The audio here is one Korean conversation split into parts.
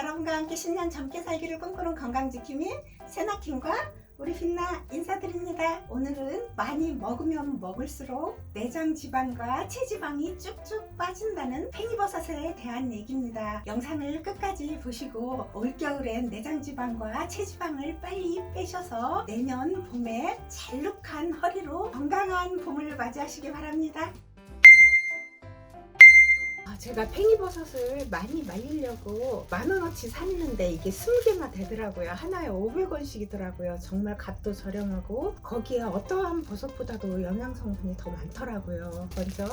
여러분과 함께 10년 젊게 살기를 꿈꾸는 건강지킴이 세나킴과 우리 빛나 인사드립니다. 오늘은 많이 먹으면 먹을수록 내장 지방과 체지방이 쭉쭉 빠진다는 팽이버섯에 대한 얘기입니다. 영상을 끝까지 보시고 올겨울엔 내장 지방과 체지방을 빨리 빼셔서 내년 봄에 잘룩한 허리로 건강한 봄을 맞이하시기 바랍니다. 아, 제가 팽이버섯을 많이 말리려고 만 원어치 샀는데 이게 20개나 되더라고요. 하나에 500원씩이더라고요. 정말 값도 저렴하고 거기에 어떠한 버섯보다도 영양 성분이 더 많더라고요. 먼저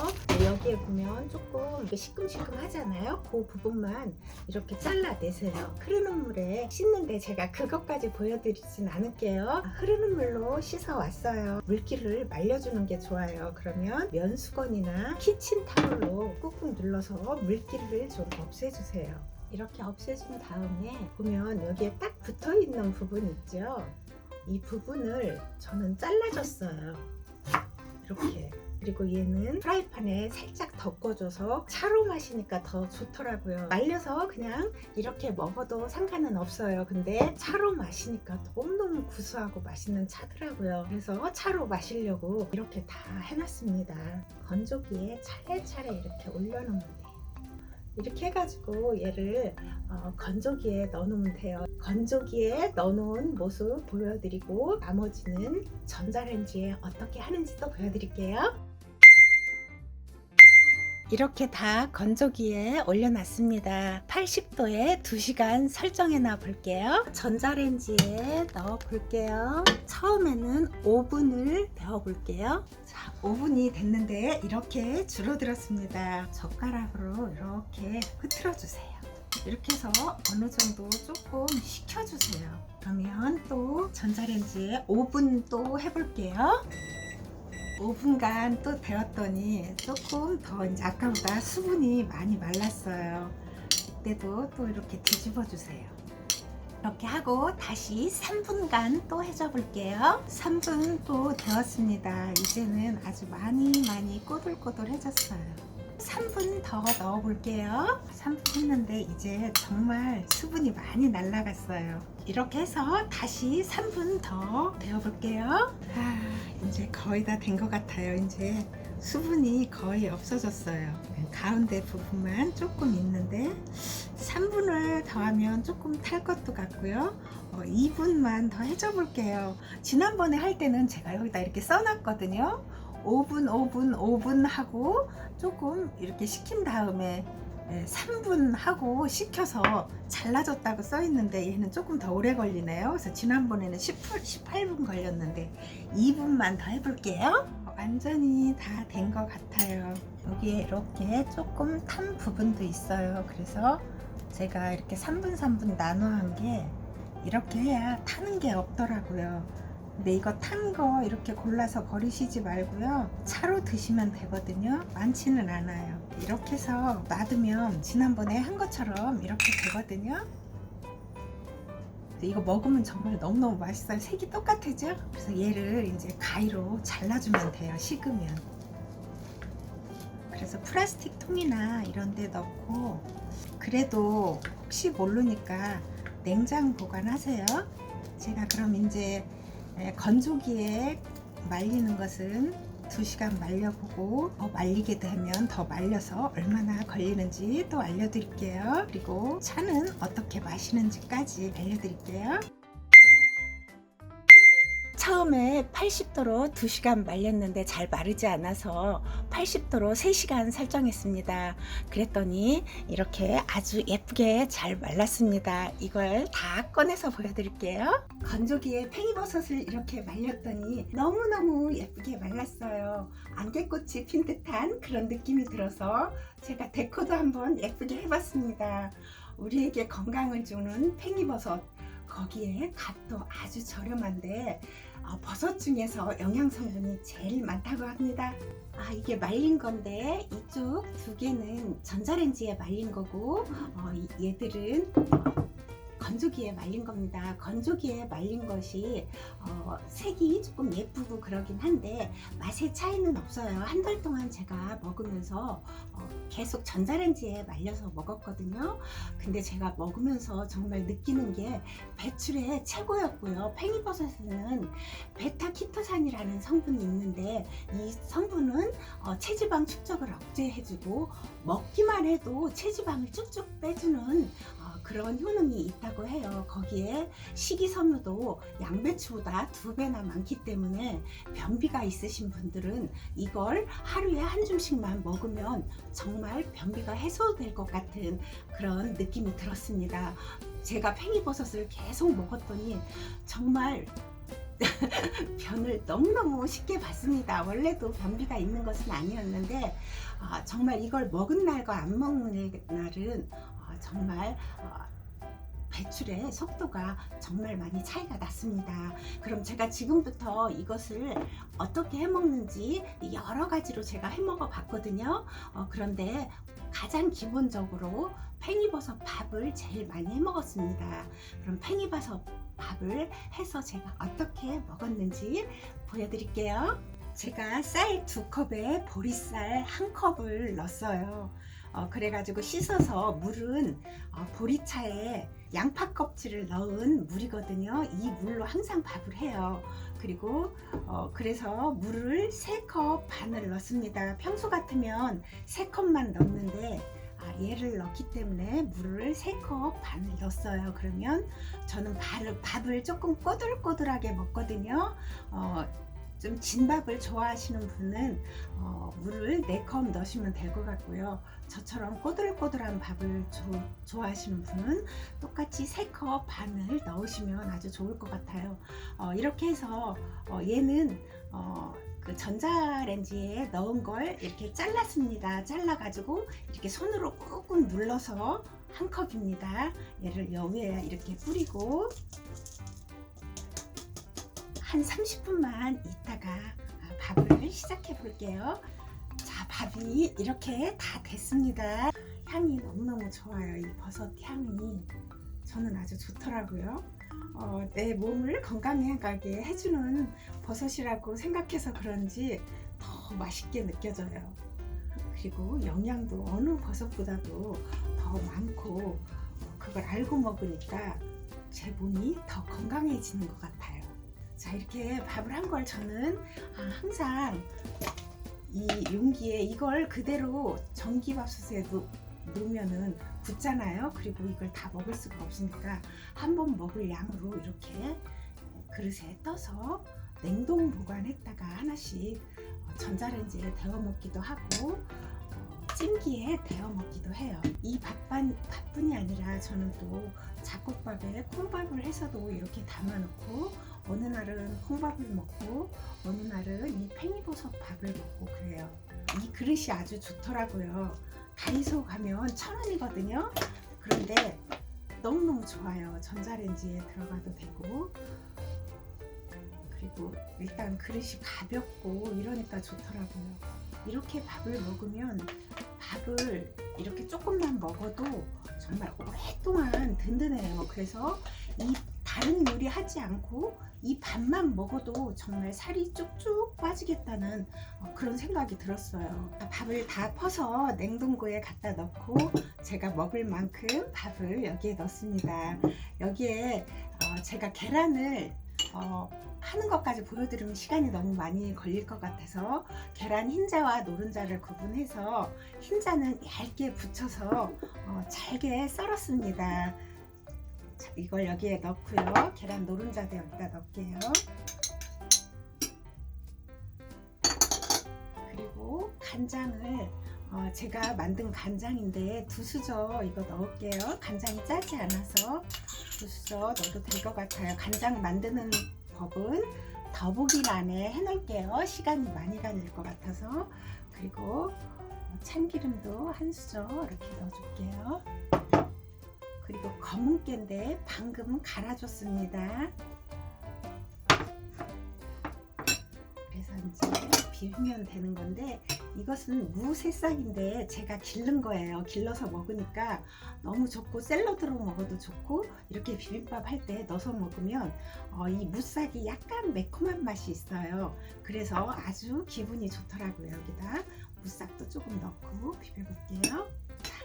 여기에 보면 조금 시큼시큼 하잖아요. 그 부분만 이렇게 잘라내세요. 흐르는 물에 씻는데 제가 그것까지 보여드리진 않을게요. 아, 흐르는 물로 씻어 왔어요. 물기를 말려주는 게 좋아요. 그러면 면수건이나 키친타올로 꾹꾹 눌러서 물기를 좀 없애주세요. 이렇게 없애준 다음에 보면 여기에 딱 붙어 있는 부분 있죠? 이 부분을 저는 잘라줬어요. 이렇게. 그리고 얘는 프라이팬에 살짝 덮어줘서 차로 마시니까 더 좋더라고요. 말려서 그냥 이렇게 먹어도 상관은 없어요. 근데 차로 마시니까 너무너무 구수하고 맛있는 차더라고요. 그래서 차로 마시려고 이렇게 다 해놨습니다. 건조기에 차례차례 이렇게 올려놓으면 돼요. 이렇게 해가지고 얘를 어, 건조기에 넣어놓으면 돼요. 건조기에 넣어놓은 모습 보여드리고 나머지는 전자레인지에 어떻게 하는지도 보여드릴게요. 이렇게 다 건조기에 올려놨습니다. 80도에 2시간 설정해 놔 볼게요. 전자레인지에 넣어 볼게요. 처음에는 5분을 데워 볼게요. 자, 5분이 됐는데 이렇게 줄어들었습니다. 젓가락으로 이렇게 흐트러 주세요. 이렇게 해서 어느 정도 조금 식혀주세요. 그러면 또 전자레인지에 5분 또 해볼게요. 5분간 또 데웠더니 조금 더 이제 아까보다 수분이 많이 말랐어요. 이때도 또 이렇게 뒤집어 주세요. 이렇게 하고 다시 3분간 또 해줘 볼게요. 3분 또 되었습니다. 이제는 아주 많이 많이 꼬들꼬들해졌어요. 3분 더 넣어 볼게요. 3분 했는데 이제 정말 수분이 많이 날라갔어요. 이렇게 해서 다시 3분 더 데워 볼게요. 아, 이제 거의 다 된 것 같아요. 이제 수분이 거의 없어졌어요. 가운데 부분만 조금 있는데 3분을 더하면 조금 탈 것도 같고요. 어, 2분만 더 해줘 볼게요. 지난번에 할 때는 제가 여기다 이렇게 써놨거든요. 5분, 5분, 5분 하고 조금 이렇게 식힌 다음에 3분 하고 식혀서 잘라졌다고 써 있는데 얘는 조금 더 오래 걸리네요. 그래서 지난번에는 10, 18분 걸렸는데 2분만 더 해볼게요. 완전히 다 된 것 같아요. 여기에 이렇게 조금 탄 부분도 있어요. 그래서 제가 이렇게 3분, 3분 나눠 한 게 이렇게 해야 타는 게 없더라고요. 근데 이거 탄 거 이렇게 골라서 버리시지 말고요. 차로 드시면 되거든요. 많지는 않아요. 이렇게 해서 놔두면 지난번에 한 것처럼 이렇게 되거든요. 이거 먹으면 정말 너무너무 맛있어요. 색이 똑같아죠? 그래서 얘를 이제 가위로 잘라주면 돼요. 식으면. 그래서 플라스틱 통이나 이런 데 넣고 그래도 혹시 모르니까 냉장 보관하세요. 제가 그럼 이제 에, 건조기에 말리는 것은 2시간 말려보고 더 말리게 되면 더 말려서 얼마나 걸리는지 또 알려드릴게요. 그리고 차는 어떻게 마시는지까지 알려드릴게요. 처음에 80도로 2시간 말렸는데 잘 마르지 않아서 80도로 3시간 설정했습니다. 그랬더니 이렇게 아주 예쁘게 잘 말랐습니다. 이걸 다 꺼내서 보여드릴게요. 건조기에 팽이버섯을 이렇게 말렸더니 너무너무 예쁘게 말랐어요. 안개꽃이 핀 듯한 그런 느낌이 들어서 제가 데코도 한번 예쁘게 해봤습니다. 우리에게 건강을 주는 팽이버섯 거기에 값도 아주 저렴한데 어, 버섯 중에서 영양 성분이 제일 많다고 합니다. 아 이게 말린 건데 이쪽 두 개는 전자레인지에 말린 거고 어, 이- 얘들은 어, 건조기에 말린 겁니다. 건조기에 말린 것이 어, 색이 조금 예쁘고 그러긴 한데 맛의 차이는 없어요. 한 달 동안 제가 먹으면서 어, 계속 전자레인지에 말려서 먹었거든요. 근데 제가 먹으면서 정말 느끼는 게 배출에 최고였고요. 팽이버섯에는 베타키토산이라는 성분이 있는데 이 성분은 어, 체지방 축적을 억제해주고 먹기만 해도 체지방을 쭉쭉 빼주는 어, 그런 효능이 있다고 해요. 거기에 식이섬유도 양배추보다 두 배나 많기 때문에 변비가 있으신 분들은 이걸 하루에 한 줌씩만 먹으면 정말 변비가 해소될 것 같은 그런 느낌이 들었습니다. 제가 팽이버섯을 계속 먹었더니 정말 변을 너무너무 쉽게 봤습니다. 원래도 변비가 있는 것은 아니었는데 아, 정말 이걸 먹은 날과 안 먹는 날은 아, 정말 아, 배출의 속도가 정말 많이 차이가 났습니다. 그럼 제가 지금부터 이것을 어떻게 해 먹는지 여러 가지로 제가 해 먹어 봤거든요. 어, 그런데 가장 기본적으로 팽이버섯 밥을 제일 많이 해 먹었습니다. 그럼 팽이버섯 밥을 해서 제가 어떻게 먹었는지 보여드릴게요. 제가 쌀 두 컵에 보리쌀 한 컵을 넣었어요. 어, 그래가지고 씻어서 물은 어, 보리차에 양파 껍질을 넣은 물이거든요. 이 물로 항상 밥을 해요. 그리고 어, 그래서 물을 3컵 반을 넣습니다. 평소 같으면 3컵만 넣는데 아, 얘를 넣기 때문에 물을 3컵 반을 넣었어요. 그러면 저는 밥을, 밥을 조금 꼬들꼬들하게 먹거든요. 어, 좀 진밥을 좋아하시는 분은 어, 물을 4컵 넣으시면 될 것 같고요. 저처럼 꼬들꼬들한 밥을 조, 좋아하시는 분은 똑같이 3컵 반을 넣으시면 아주 좋을 것 같아요. 어, 이렇게 해서 어, 얘는 어, 그 전자레인지에 넣은 걸 이렇게 잘랐습니다. 잘라가지고 이렇게 손으로 꾹꾹 눌러서 한 컵입니다. 얘를 여기에 이렇게 뿌리고 한 30분만 있다가 아, 밥을 시작해 볼게요. 자, 밥이 이렇게 다 됐습니다. 향이 너무너무 좋아요. 이 버섯 향이 저는 아주 좋더라고요. 어, 내 몸을 건강하게 해주는 버섯이라고 생각해서 그런지 더 맛있게 느껴져요. 그리고 영양도 어느 버섯보다도 더 많고 어, 그걸 알고 먹으니까 제 몸이 더 건강해지는 것 같아요. 자 이렇게 밥을 한 걸 저는 아, 항상 이 용기에 이걸 그대로 전기밥솥에 놓, 놓으면은 굳잖아요. 그리고 이걸 다 먹을 수가 없으니까 한 번 먹을 양으로 이렇게 그릇에 떠서 냉동 보관했다가 하나씩 어, 전자레인지에 데워 먹기도 하고 어, 찜기에 데워 먹기도 해요. 이 밥반, 밥뿐이 아니라 저는 또 잡곡밥에 콩밥을 해서도 이렇게 담아놓고 어느 날은 콩밥을 먹고 어느 날은 이 팽이버섯 밥을 먹고 그래요. 이 그릇이 아주 좋더라고요. 다이소 가면 천 원이거든요. 그런데 너무너무 좋아요. 전자레인지에 들어가도 되고 그리고 일단 그릇이 가볍고 이러니까 좋더라고요. 이렇게 밥을 먹으면 밥을 이렇게 조금만 먹어도 정말 오랫동안 든든해요. 그래서 이 다른 요리 하지 않고 이 밥만 먹어도 정말 살이 쭉쭉 빠지겠다는 어, 그런 생각이 들었어요. 밥을 다 퍼서 냉동고에 갖다 넣고 제가 먹을 만큼 밥을 여기에 넣습니다. 여기에 어, 제가 계란을 어, 하는 것까지 보여드리면 시간이 너무 많이 걸릴 것 같아서 계란 흰자와 노른자를 구분해서 흰자는 얇게 붙여서 어, 잘게 썰었습니다. 자, 이걸 여기에 넣고요. 계란 노른자도 여기다 넣을게요. 그리고 간장을 어, 제가 만든 간장인데 두 수저 이거 넣을게요. 간장이 짜지 않아서 두 수저 넣어도 될 것 같아요. 간장 만드는 법은 더보기란에 해놓을게요. 시간이 많이 걸릴 것 같아서 그리고 참기름도 한 수저 이렇게 넣어줄게요. 그리고 검은 깨인데 방금 갈아줬습니다. 그래서 이제 비비면 되는 건데 이것은 무 새싹인데 제가 기른 거예요. 길러서 먹으니까 너무 좋고 샐러드로 먹어도 좋고 이렇게 비빔밥 할 때 넣어서 먹으면 어, 이 무싹이 약간 매콤한 맛이 있어요. 그래서 아주 기분이 좋더라고요. 여기다 무싹도 조금 넣고 비벼볼게요.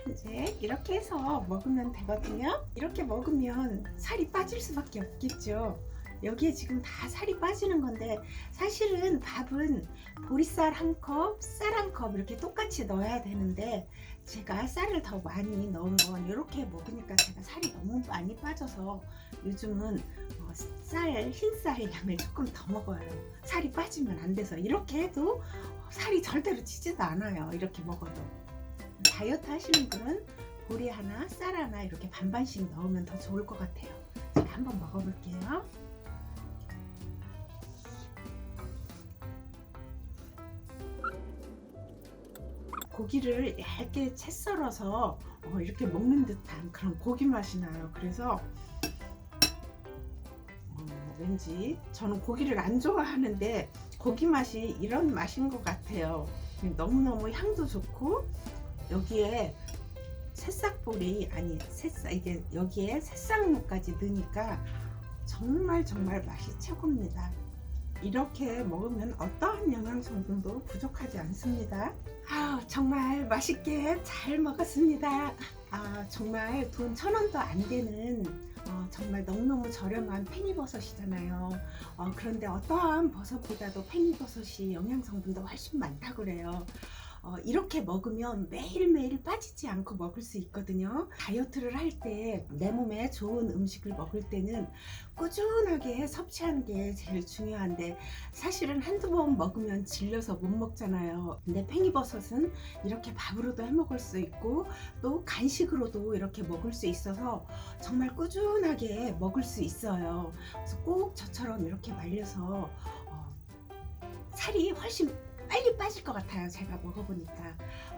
자, 이제 이렇게 해서 먹으면 되거든요. 이렇게 먹으면 살이 빠질 수밖에 없겠죠. 여기에 지금 다 살이 빠지는 건데 사실은 밥은 보리쌀 한 컵, 쌀 한 컵 이렇게 똑같이 넣어야 되는데 제가 쌀을 더 많이 건 이렇게 먹으니까 제가 살이 너무 많이 빠져서 요즘은 어, 쌀, 흰쌀 양을 조금 더 먹어요. 살이 빠지면 안 돼서 이렇게 해도 살이 절대로 찌지도 않아요. 이렇게 먹어도. 다이어트 하시는 분은 보리 하나, 쌀 하나 이렇게 반반씩 넣으면 더 좋을 것 같아요. 제가 한번 먹어볼게요. 고기를 얇게 채 썰어서 어, 이렇게 먹는 듯한 그런 고기 맛이 나요. 그래서 어, 왠지 저는 고기를 안 좋아하는데 고기 맛이 이런 맛인 것 같아요. 너무너무 향도 좋고 여기에 새싹볼이 아니 새싹 이게 여기에 새싹무까지 넣으니까 정말 정말 맛이 최고입니다. 이렇게 먹으면 어떠한 영양 성분도 부족하지 않습니다. 아 정말 맛있게 잘 먹었습니다. 아 정말 돈 천 원도 안 되는 어, 정말 너무너무 저렴한 팽이버섯이잖아요. 어, 그런데 어떠한 버섯보다도 팽이버섯이 영양 성분도 훨씬 많다고 그래요. 어, 이렇게 먹으면 매일매일 빠지지 않고 먹을 수 있거든요. 다이어트를 할 때 내 몸에 좋은 음식을 먹을 때는 꾸준하게 섭취하는 게 제일 중요한데 사실은 한두 번 먹으면 질려서 못 먹잖아요. 근데 팽이버섯은 이렇게 밥으로도 해 먹을 수 있고 또 간식으로도 이렇게 먹을 수 있어서 정말 꾸준하게 먹을 수 있어요. 그래서 꼭 저처럼 이렇게 말려서 어, 살이 훨씬 빨리 빠질 것 같아요. 제가 먹어보니까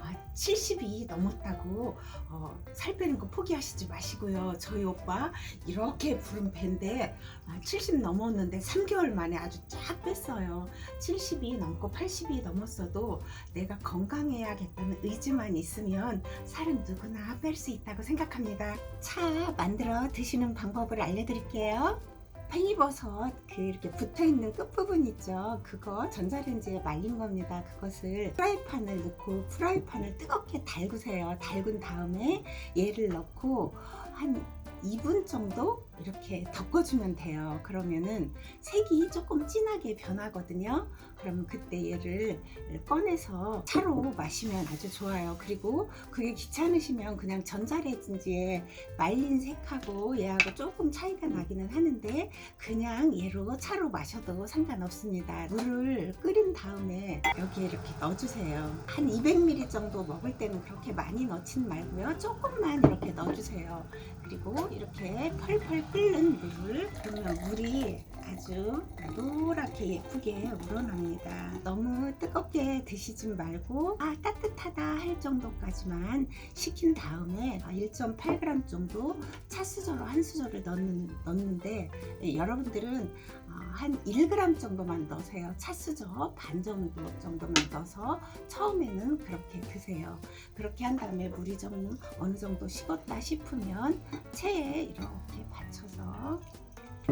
아, 70이 넘었다고 어, 살 빼는 거 포기하시지 마시고요. 저희 오빠 이렇게 부른 배인데 아, 70 넘었는데 3개월 만에 아주 쫙 뺐어요. 70이 넘고 80이 넘었어도 내가 건강해야겠다는 의지만 있으면 살은 누구나 뺄 수 있다고 생각합니다. 차 만들어 드시는 방법을 알려드릴게요. 팽이버섯 그 이렇게 붙어 있는 끝부분 있죠. 그거 전자레인지에 말린 겁니다. 그것을 프라이팬을 넣고 프라이팬을 뜨겁게 달구세요. 달군 다음에 얘를 넣고 한 2분 정도 이렇게 덮어주면 돼요. 그러면은 색이 조금 진하게 변하거든요. 그러면 그때 얘를 꺼내서 차로 마시면 아주 좋아요. 그리고 그게 귀찮으시면 그냥 전자레인지에 말린 색하고 얘하고 조금 차이가 나기는 하는데 그냥 얘로 차로 마셔도 상관없습니다. 물을 끓인 다음에 여기에 이렇게 넣어주세요. 한 200ml 정도 먹을 때는 그렇게 많이 넣진 말고요. 조금만 이렇게 넣어주세요. 그리고 이렇게 펄펄 끓는 물을 그러면 물이 아주 노랗게 예쁘게 우러납니다. 너무 뜨겁게 드시지 말고 아 따뜻하다 할 정도까지만 식힌 다음에 1.8g 정도 차수저로 한 수저를 넣는, 넣는데 예, 여러분들은 어, 한 1g 정도만 넣으세요. 차수저 반 정도 정도만 넣어서 처음에는 그렇게 드세요. 그렇게 한 다음에 물이 좀 어느 정도 식었다 싶으면 체에 이렇게 받쳐서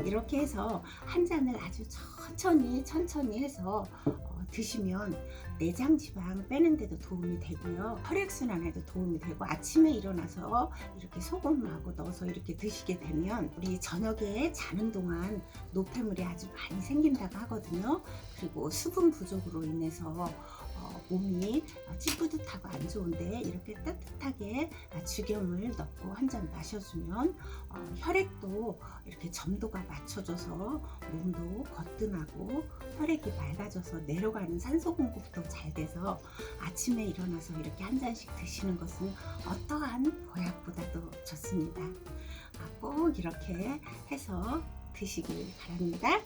이렇게 해서 한 잔을 아주 천천히 천천히 해서 어, 드시면 내장 지방 빼는 데도 도움이 되고요. 혈액순환에도 도움이 되고 아침에 일어나서 이렇게 소금하고 넣어서 이렇게 드시게 되면 우리 저녁에 자는 동안 노폐물이 아주 많이 생긴다고 하거든요. 그리고 수분 부족으로 인해서 어, 몸이 찌뿌듯하고 안 좋은데 이렇게 따뜻하게 죽염을 넣고 한 잔 마셔주면 어, 혈액도 이렇게 점도가 맞춰져서 몸도 거뜬하고 혈액이 맑아져서 내려가는 산소 공급도 잘 돼서 아침에 일어나서 이렇게 한 잔씩 드시는 것은 어떠한 보약보다도 좋습니다. 아, 꼭 이렇게 해서 드시길 바랍니다.